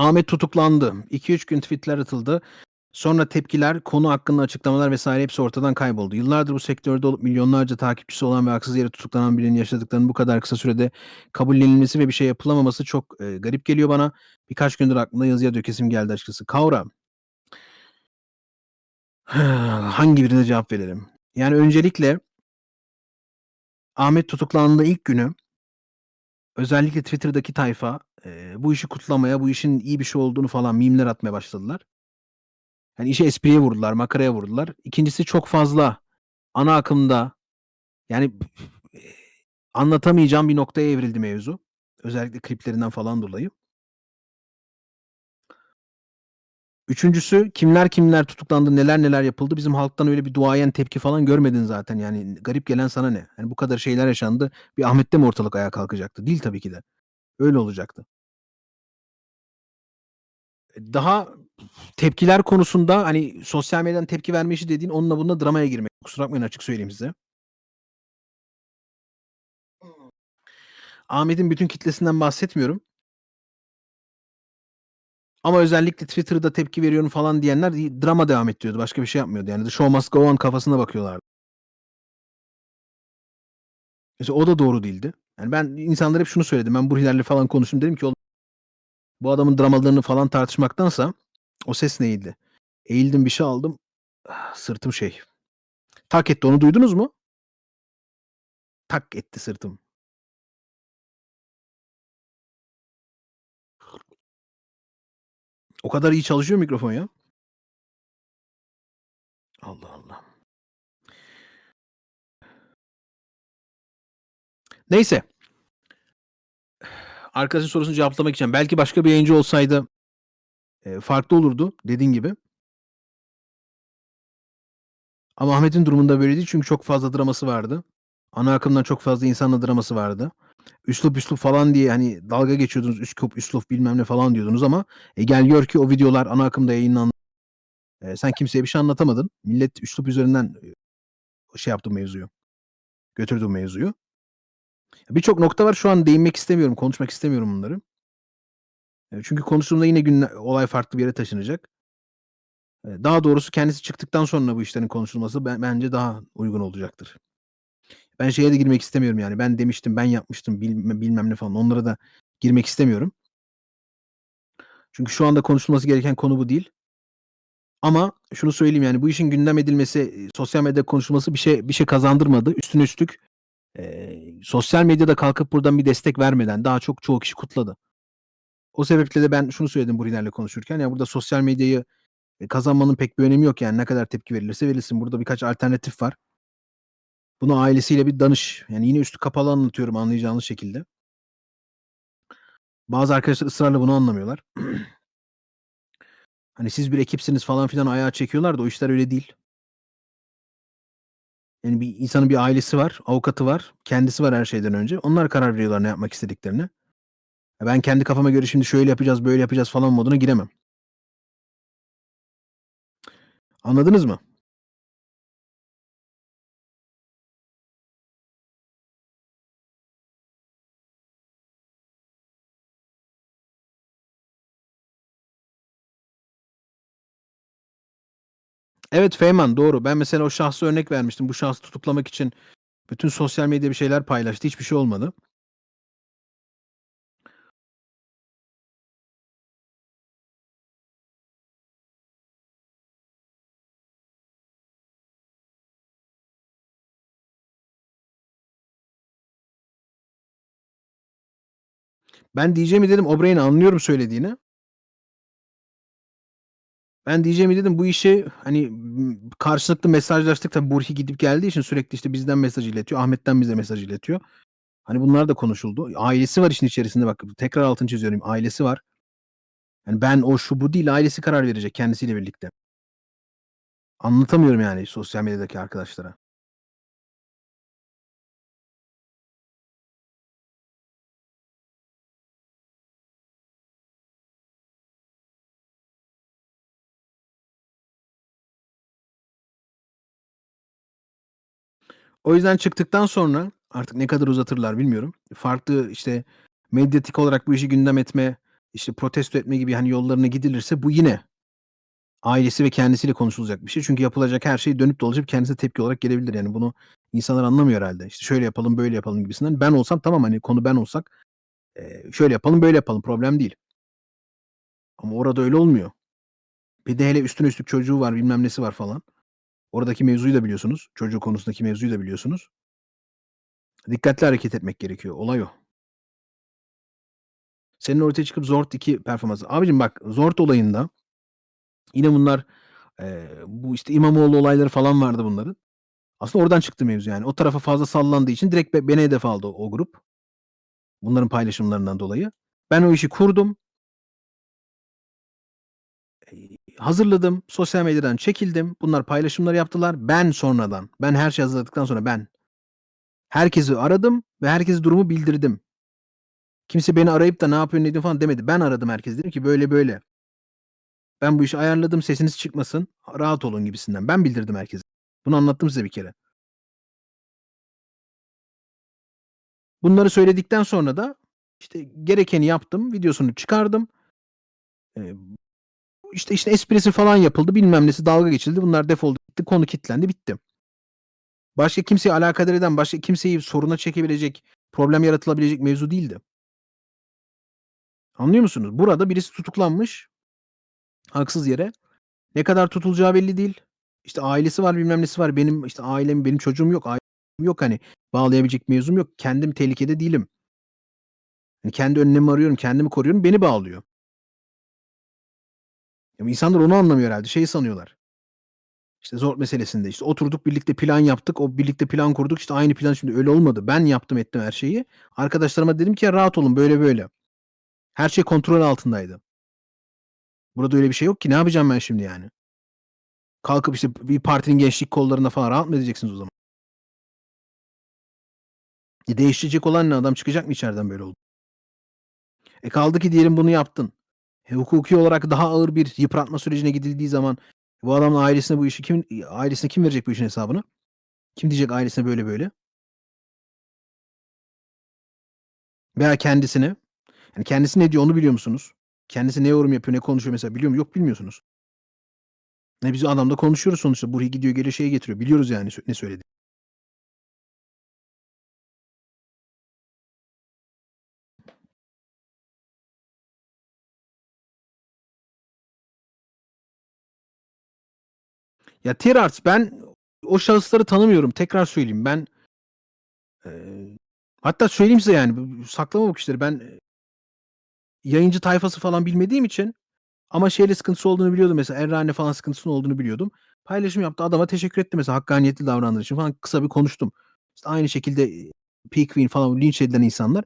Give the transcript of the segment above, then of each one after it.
Ahmet tutuklandı. 2-3 gün tweetler atıldı. Sonra tepkiler, konu hakkında açıklamalar vs. hepsi ortadan kayboldu. Yıllardır bu sektörde olup milyonlarca takipçisi olan ve haksız yere tutuklanan birinin yaşadıklarının bu kadar kısa sürede kabullenilmesi ve bir şey yapılamaması çok, eee, garip geliyor bana. Birkaç gündür aklımda yazıya dökesim geldi açıkçası. Kaura hangi birine cevap verelim? Yani öncelikle Ahmet tutuklandığı ilk günü özellikle Twitter'daki tayfa, bu işi kutlamaya, bu işin iyi bir şey olduğunu falan mimler atmaya başladılar. Hani işi espriye vurdular, makaraya vurdular. 2'ncisi çok fazla ana akımda yani anlatamayacağım bir noktaya evrildi mevzu. Özellikle kliplerinden falan dolayı. 3'üncüsü kimler kimler tutuklandı, neler neler yapıldı. Bizim halktan öyle bir duayen tepki falan görmedin zaten. Yani garip gelen sana ne? Hani bu kadar şeyler yaşandı. Bir Ahmet'te mi ortalık ayağa kalkacaktı? Değil tabii ki de. Öyle olacaktı. E, daha tepkiler konusunda, hani, sosyal medyadan tepki verme işi dediğin onunla bununla dramaya girmek. Kusura bakmayın açık söyleyeyim size. Ahmet'in bütün kitlesinden bahsetmiyorum. Ama özellikle Twitter'da tepki veriyorum falan diyenler drama devam ettiriyordu. Başka bir şey yapmıyordu. Yani the show must go on kafasına bakıyorlardı. Mesela o da doğru değildi. Yani ben insanlara hep şunu söyledim. Ben Burhiler'le falan konuştum. Dedim ki bu adamın dramalarını falan tartışmaktansa o ses neydi? Eğildim bir şey aldım. Sırtım şey tak etti. Onu duydunuz mu? Tak etti sırtım. O kadar iyi çalışıyor mikrofon ya. Neyse. Arkadaşın sorusunu cevaplamak için belki başka bir yayıncı olsaydı eee, farklı olurdu dediğin gibi. Ama Ahmet'in durumunda böyle değil çünkü çok fazla draması vardı. Ana akımdan çok fazla insanla draması vardı. Üslup üslup falan diye, hani, dalga geçiyordunuz. Üslup üslup bilmem ne falan diyordunuz ama e, gel gör ki o videolar ana akımda yayınlandı. Eee, sen kimseye bir şey anlatamadın. Millet üslup üzerinden, eee, şey yaptı mevzuyu. Götürdü mevzuyu. Birçok nokta var. Şu an değinmek istemiyorum. Konuşmak istemiyorum bunları. Eee, çünkü konuştuğumda yine günle olay farklı bir yere taşınacak. Eee, daha doğrusu kendisi çıktıktan sonra bu işlerin konuşulması ben bence daha uygun olacaktır. Ben şeye de girmek istemiyorum yani. Ben demiştim, ben yapmıştım, bilmem bilmem ne falan. Onlara da girmek istemiyorum. Çünkü şu anda konuşulması gereken konu bu değil. Ama şunu söyleyeyim yani bu işin gündem edilmesi, eee, sosyal medyada konuşulması bir şey bir şey kazandırmadı. Üstüne üstlük, eee, sosyal medyada kalkıp buradan bir destek vermeden daha çok çoğu kişi kutladı. O sebeple de ben şunu söyledim Burhiler'le konuşurken, ya burada sosyal medyayı, eee, kazanmanın pek bir önemi yok yani. Ne kadar tepki verilirse verilsin. Burada birkaç alternatif var. Bunu ailesiyle bir danış. Yani yine üstü kapalı anlatıyorum anlayacağınız şekilde. Bazı arkadaşlar ısrarla bunu anlamıyorlar. Hani siz bir ekipsiniz falan filan ayağa çekiyorlar da o işler öyle değil. Yani bir insanın bir ailesi var, avukatı var, kendisi var her şeyden önce. Onlar karar veriyorlar ne yapmak istediklerine. Ya ben kendi kafama göre şimdi şöyle yapacağız, böyle yapacağız falan moduna giremem. Anladınız mı? Evet, Feyman doğru. Ben mesela o şahsa örnek vermiştim. Bu şahsı tutuklamak için bütün sosyal medyada bir şeyler paylaştı. Hiçbir şey olmadı. Ben diyeceğimi dedim. O'Brien'e anlıyorum söylediğini. Ben diyeceğimi dedim. Bu işi, hani, karşılıklı mesajlaştık. Tabii Burhi gidip geldiği için sürekli, işte, bizden mesaj iletiyor. Ahmet'ten bize mesaj iletiyor. Hani, bunlar da konuşuldu. Ailesi var işin içerisinde bak. Tekrar altını çiziyorum. Ailesi var. Yani ben, o, şu, bu değil. Ailesi karar verecek kendisiyle birlikte. Anlatamıyorum yani sosyal medyadaki arkadaşlara. O yüzden çıktıktan sonra artık ne kadar uzatırlar bilmiyorum. Farklı, işte, medyatik olarak bu işi gündem etme işte, protesto etme gibi, hani, yollarına gidilirse bu yine ailesi ve kendisiyle konuşulacak bir şey. Çünkü yapılacak her şey dönüp dolaşıp kendisine tepki olarak gelebilir. Yani, bunu insanlar anlamıyor herhâlde. İşte, şöyle yapalım, böyle yapalım gibisinden. Ben olsam tamam, hani, konu ben olsak, şöyle yapalım, böyle yapalım, problem değil. Ama orada öyle olmuyor. Bir de hele üstüne üstlük çocuğu var, bilmem nesi var falan. Oradaki mevzuyu da biliyorsunuz. Çocuğu konusundaki mevzuyu da biliyorsunuz. Dikkatli hareket etmek gerekiyor. Olay o. Senin ortaya çıkıp Zord 2 performansı. Abicim bak Zord olayında yine bunlar, eee, bu, işte, İmamoğlu olayları falan vardı bunların. Aslında oradan çıktı mevzu yani. O tarafa fazla sallandığı için direkt be beni hedef aldı o grup. Bunların paylaşımlarından dolayı. Ben o işi kurdum. Hazırladım. Sosyal medyadan çekildim. Bunlar paylaşımlar yaptılar. Ben sonradan, ben her şeyi hazırladıktan sonra ben herkesi aradım ve herkese durumu bildirdim. Kimse beni arayıp da ne yapıyorsun, ne falan demedi. Ben aradım herkesi. Dedim ki böyle böyle. Ben bu işi ayarladım. Sesiniz çıkmasın. Rahat olun gibisinden. Ben bildirdim herkese. Bunu anlattım size bir kere. Bunları söyledikten sonra da, işte, gerekeni yaptım. Videosunu çıkardım. İşte işte esprisi falan yapıldı. Bilmem nesi, dalga geçildi. Bunlar defoldu gitti. Konu kilitlendi, bitti. Başka kimseyi alakadar eden, başka kimseyi soruna çekebilecek, problem yaratılabilecek mevzu değildi. Anlıyor musunuz? Burada birisi tutuklanmış. Haksız yere. Ne kadar tutulacağı belli değil. İşte, ailesi var, bilmem nesi var. Benim, işte, ailem, benim çocuğum yok, ailem yok, hani, bağlayabilecek mevzum yok. Kendim tehlikede değilim. Hani, kendi önlemimi arıyorum, kendimi koruyorum, beni bağlıyor. Ama insanlar onu anlamıyor herhâlde. Şeyi sanıyorlar. İşte, Zord meselesinde, işte, oturduk birlikte plan yaptık. O birlikte plan kurduk. İşte, aynı plan şimdi öyle olmadı. Ben yaptım ettim her şeyi. Arkadaşlarıma dedim ki rahat olun, böyle böyle. Her şey kontrol altındaydı. Burada öyle bir şey yok ki. Ne yapacağım ben şimdi yani? Kalkıp, işte, bir partinin gençlik kollarında falan rahat mı edeceksiniz o zaman? E, değiştirecek olan ne? Adam çıkacak mı içeriden böyle oldu? E, kaldı ki diyelim bunu yaptın. E, hukuki olarak daha ağır bir yıpratma sürecine gidildiği zaman bu adamın ailesine bu işi kim ailesine kim verecek bu işin hesabını? Kim diyecek ailesine böyle böyle? Veya kendisine. Yani kendisi ne diyor onu biliyor musunuz? Kendisi ne yorum yapıyor, ne konuşuyor mesela biliyor mu? Yok, bilmiyorsunuz. E, biz adamla konuşuyoruz sonuçta. Buraya gidiyor, geliyor, şeye getiriyor. Biliyoruz yani ne söylediğini. Ya, TierArts ben o şahısları tanımıyorum. Tekrar söyleyeyim. Ben eee, hatta söyleyeyim size yani b saklamamak işleri. Ben, yayıncı tayfası falan bilmediğim için ama şeyle sıkıntısı olduğunu biliyordum mesela. Emrahane falan sıkıntısının olduğunu biliyordum. Paylaşım yaptı. Adama teşekkür etti mesela hakkaniyetli davrandığı için falan kısa bir konuştum. İşte, aynı şekilde, P-Queen falan linç edilen insanlar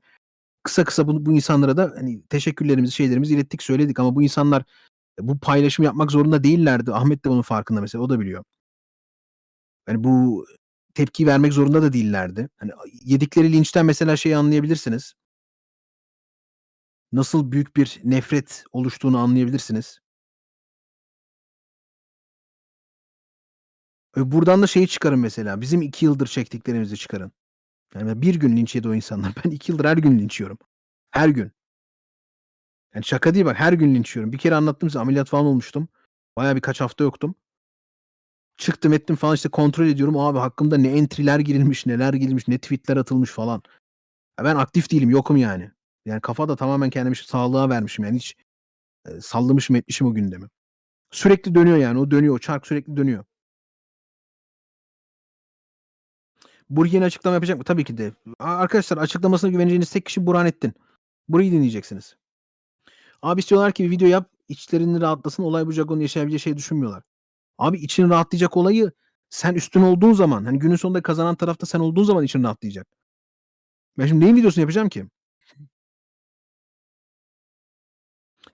kısa kısa bu bu insanlara da, hani, teşekkürlerimizi, şeylerimizi ilettik, söyledik ama bu insanlar, e, bu paylaşımı yapmak zorunda değillerdi. Ahmet de bunun farkında mesela, o da biliyor. Hani, bu tepkiyi vermek zorunda da değillerdi. Hani, yedikleri linçten mesela şeyi anlayabilirsiniz. Nasıl büyük bir nefret oluştuğunu anlayabilirsiniz. Buradan da şeyi çıkarın mesela, bizim 2 yıldır çektiklerimizi çıkarın. Yani, 1 gün linç yedi o insanlar. Ben 2 yıldır her gün linç yiyorum. Her gün. Yani, şaka değil bak, her gün linç yiyorum. Bir kere anlattım size, ameliyat falan olmuştum. Bayağı birkaç hafta yoktum. Çıktım ettim falan, işte, kontrol ediyorum. Abi hakkımda ne entry'ler girilmiş, neler girilmiş, ne tweet'ler atılmış falan. Ya, ben aktif değilim, yokum yani. Yani, kafa da tamamen kendimi sağlığa vermişim yani hiç, eee, sallamışım etmişim o gündemi. Sürekli dönüyor yani, o dönüyor, o çark sürekli dönüyor. Burh yeni açıklama yapacak mı? Tabii ki de. Arkadaşlar açıklamasına güveneceğiniz tek kişi Burhanettin. Burayı dinleyeceksiniz. Abi istiyorlar ki bir video yap, içlerinin rahatlasın, olay bu jargonun yaşayabileceği şeyi düşünmüyorlar. Abi için rahatlayacak olayı sen üstün olduğun zaman, hani, günün sonunda kazanan taraf da sen olduğun zaman için rahatlayacak. Ben şimdi neyin videosunu yapacağım ki?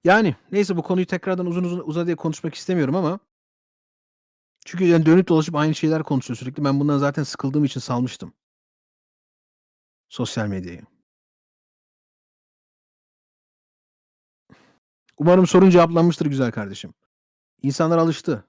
Yani, neyse bu konuyu tekrardan uzun uzun uzadıya konuşmak istemiyorum ama çünkü yani dönüp dolaşıp aynı şeyler konuşuyor sürekli. Ben bundan zaten sıkıldığım için salmıştım. Sosyal medyayı. Umarım sorun cevaplanmıştır güzel kardeşim. İnsanlar alıştı.